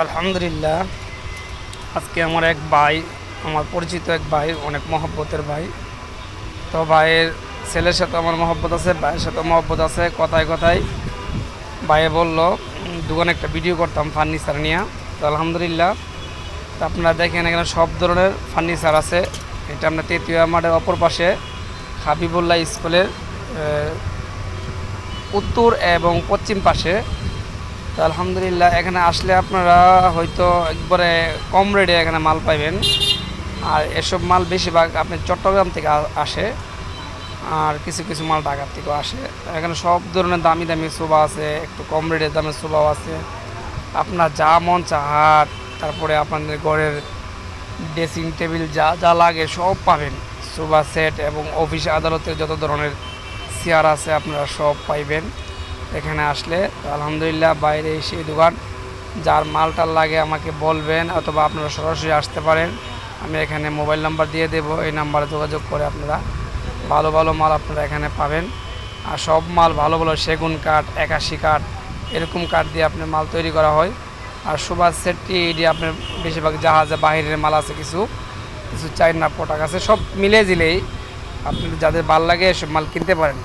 আলহামদুলিল্লাহ, আজকে আমার এক ভাই, আমার পরিচিত এক ভাই, অনেক মহব্বতের ভাই। তো ভাইয়ের ছেলের সাথে আমার মহব্বত আছে, ভাইয়ের সাথে মহব্বত আছে, কথায় কথায়। ভাইয়ে বলল দোকানে একটা ভিডিও করতাম ফার্নিচার নিয়ে। তো আলহামদুলিল্লাহ, তো আপনারা দেখেন এখানে সব ধরনের ফার্নিচার আছে। এটা আপনার তেতুয়া মাঠের অপর পাশে হাবিবুল্লাহ স্কুলের উত্তর এবং পশ্চিম পাশে তো আলহামদুলিল্লাহ, এখানে আসলে আপনারা হয়তো একবারে কম রেটে এখানে মাল পাইবেন। আর এসব মাল বেশিরভাগ আপনি চট্টগ্রাম থেকে আসে। আর কিছু কিছু মাল ঢাকার থেকেও আসে। এখানে সব ধরনের দামি দামি সোফা আছে, একটু কম রেটের দামের সোফাও আছে। আপনার যা মন চাহার, তারপরে আপনাদের ঘরের ড্রেসিং টেবিল যা যা লাগে সব পাবেন। সোফা সেট এবং অফিস আদালতের যত ধরনের চেয়ার আছে, আপনারা সব পাইবেন। এখানে আসলে। তো আলহামদুলিল্লাহ বাইরে এসে দোকান, যার মালটাল লাগে আমাকে বলবেন অথবা আপনারা সরাসরি আসতে পারেন। আমি এখানে মোবাইল নাম্বার দিয়ে দেব, এই নাম্বারে যোগাযোগ করে আপনারা ভালো ভালো মাল আপনারা এখানে পাবেন। আর সব মাল ভালো ভালো সেগুন কাঠ, একাশি কাঠ, এরকম কাঠ দিয়ে আপনার মাল তৈরি করা হয়। আর সুভাষ সেটটি এটি আপনার বেশিরভাগ জাহাজে বাহিরের মাল আছে কিছু কিছু চাইনা প্রোডাক্ট আছে, সব মিলে দিলেই আপনি যাদের ভালো লাগে এসব মাল কিনতে পারেন।